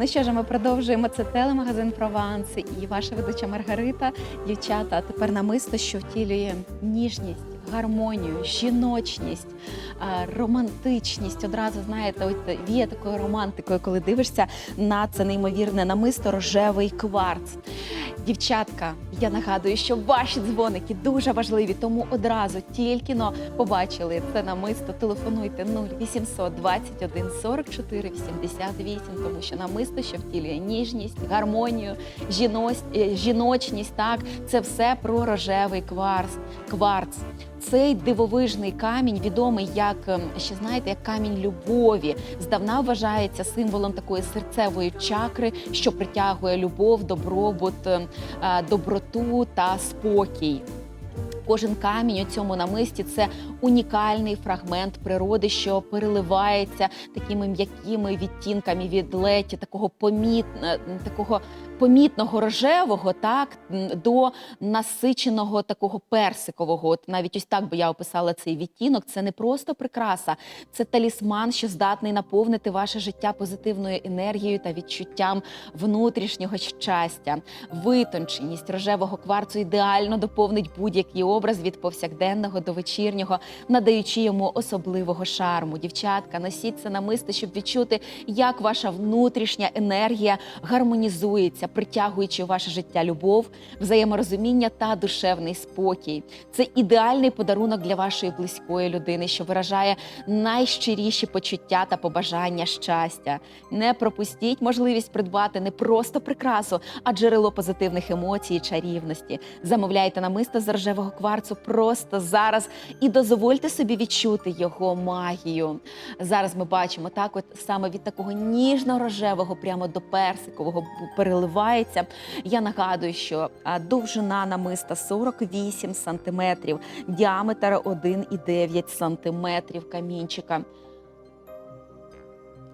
Ну що ж, ми продовжуємо це телемагазин Прованс і ваша ведуча Маргарита. Дівчата, тепер намисто, що втілює ніжність, гармонію, жіночність, романтичність. Одразу знаєте, от віє такою романтикою, коли дивишся на це неймовірне намисто рожевий кварц. Дівчатка, я нагадую, що ваші дзвоники дуже важливі, тому одразу тільки но побачили це намисто. Телефонуйте 0800 21 44 88, тому що намисто, що втілює ніжність, гармонію, жіность, е, жіночність. Так, це все про рожевий кварц. кварц. Цей дивовижний камінь відомий як ем, ще знаєте, як камінь любові. Здавна вважається символом такої серцевої чакри, що притягує любов, добробут, ем, е, та спокій. Кожен камінь у цьому намисті це унікальний фрагмент природи, що переливається такими м'якими відтінками від леті, такого поміт, е, такого помітного рожевого, так до насиченого такого персикового. От навіть ось так би я описала цей відтінок. Це не просто прикраса, це талісман, що здатний наповнити ваше життя позитивною енергією та відчуттям внутрішнього щастя. Витонченість рожевого кварцу ідеально доповнить будь-який образ від повсякденного до вечірнього, надаючи йому особливого шарму. Дівчатка, носіть це намисто, щоб відчути, як ваша внутрішня енергія гармонізується, притягуючи у ваше життя любов, взаєморозуміння та душевний спокій. Це ідеальний подарунок для вашої близької людини, що виражає найщиріші почуття та побажання щастя. Не пропустіть можливість придбати не просто прикрасу, а джерело позитивних емоцій і чарівності. Замовляйте намисто з рожевого кварцу просто зараз і дозвольте собі відчути його магію. Зараз ми бачимо так, от саме від такого ніжно-рожевого прямо до персикового переливається. Я нагадую, що довжина намиста 48 сантиметрів, діаметр 1,9 сантиметрів камінчика.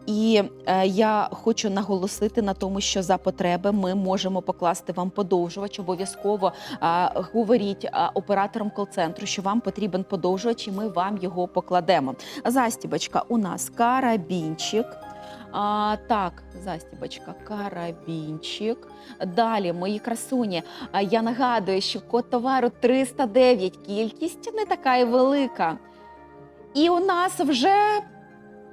І е, я хочу наголосити на тому, що за потреби ми можемо покласти вам подовжувач. Обов'язково е, говоріть е, операторам кол-центру, що вам потрібен подовжувач, і ми вам його покладемо. Застібочка у нас карабінчик. А, так, застібочка, карабінчик. Далі, мої красуні. Я нагадую, що код товару 309, кількість не така і велика. І у нас вже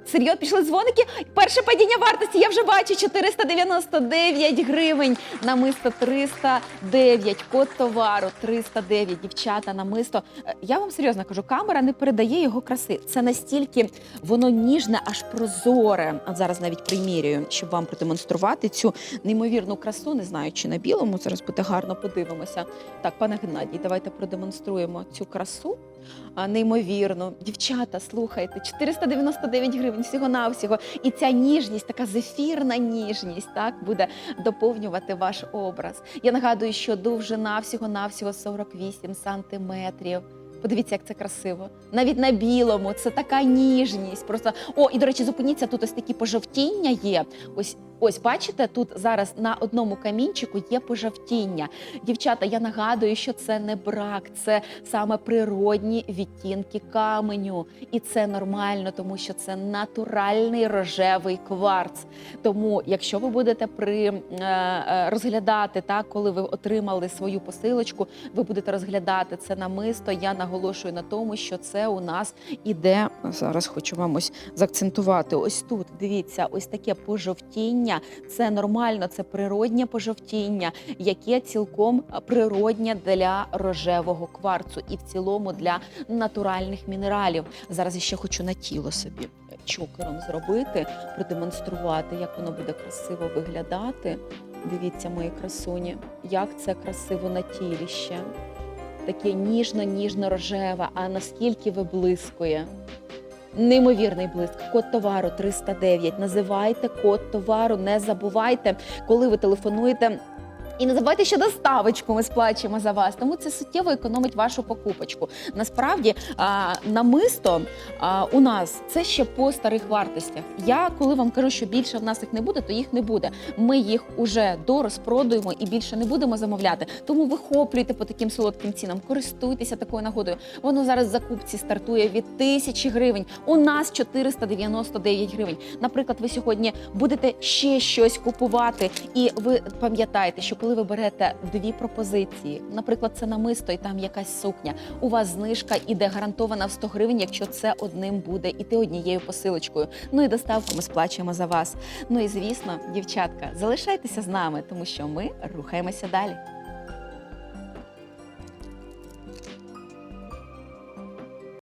Серйозно, пішли дзвоники. Перше падіння вартості я вже бачу 499 гривень. Намисто 309. Код товару 309. Дівчата, намисто. Е, Я вам серйозно кажу, камера не передає його краси. Це настільки воно ніжне, аж прозоре. А зараз навіть примірюю, щоб вам продемонструвати цю неймовірну красу. Не знаю, чи на білому зараз буде гарно подивимося. Так, пане Геннадій, давайте продемонструємо цю красу. Неймовірно, дівчата, слухайте, 499 гривень всього-навсього. І ця ніжність, така зефірна ніжність, так буде доповнювати ваш образ. Я нагадую, що довжина всього-навсього 48 сантиметрів. Подивіться, як це красиво. Навіть на білому це така ніжність. Просто о, і до речі, зупиніться тут ось такі пожовтіння є. Ось. Ось бачите, тут зараз на одному камінчику є пожовтіння. Дівчата, я нагадую, що це не брак, це саме природні відтінки каменю. І це нормально, тому що це натуральний рожевий кварц. Тому, якщо ви будете при е, е, розглядати так, коли ви отримали свою посилочку, ви будете розглядати це намисто. Я наголошую на тому, що це у нас іде зараз. Хочу вам ось заакцентувати. Ось тут дивіться, ось таке пожовтіння. Це нормально, це природнє пожовтіння, яке цілком природнє для рожевого кварцу і в цілому для натуральних мінералів. Зараз я ще хочу на тіло собі чокером зробити, продемонструвати, як воно буде красиво виглядати. Дивіться, мої красуні, як це красиво на тілі ще. Таке ніжно-ніжно-рожеве, а наскільки виблискує. Неймовірний блиск. Код товару 309. Називайте код товару, не забувайте, коли ви телефонуєте. І не забувайте, що доставочку ми сплачуємо за вас, тому це суттєво економить вашу покупочку. Насправді, а, намисто а, у нас це ще по старих вартостях. Я коли вам кажу, що більше в нас їх не буде, то їх не буде. Ми їх уже дорозпродуємо і більше не будемо замовляти. Тому вихоплюйте по таким солодким цінам, користуйтеся такою нагодою. Воно зараз в закупці стартує від тисячі гривень. У нас 499 гривень. Наприклад, ви сьогодні будете ще щось купувати, і ви пам'ятаєте, що коли ви берете дві пропозиції, наприклад, це намисто і там якась сукня, у вас знижка іде гарантована в 100 гривень, якщо це одним буде іти однією посилочкою. Ну і доставку ми сплачуємо за вас. Ну і звісно, дівчатка, залишайтеся з нами, тому що ми рухаємося далі.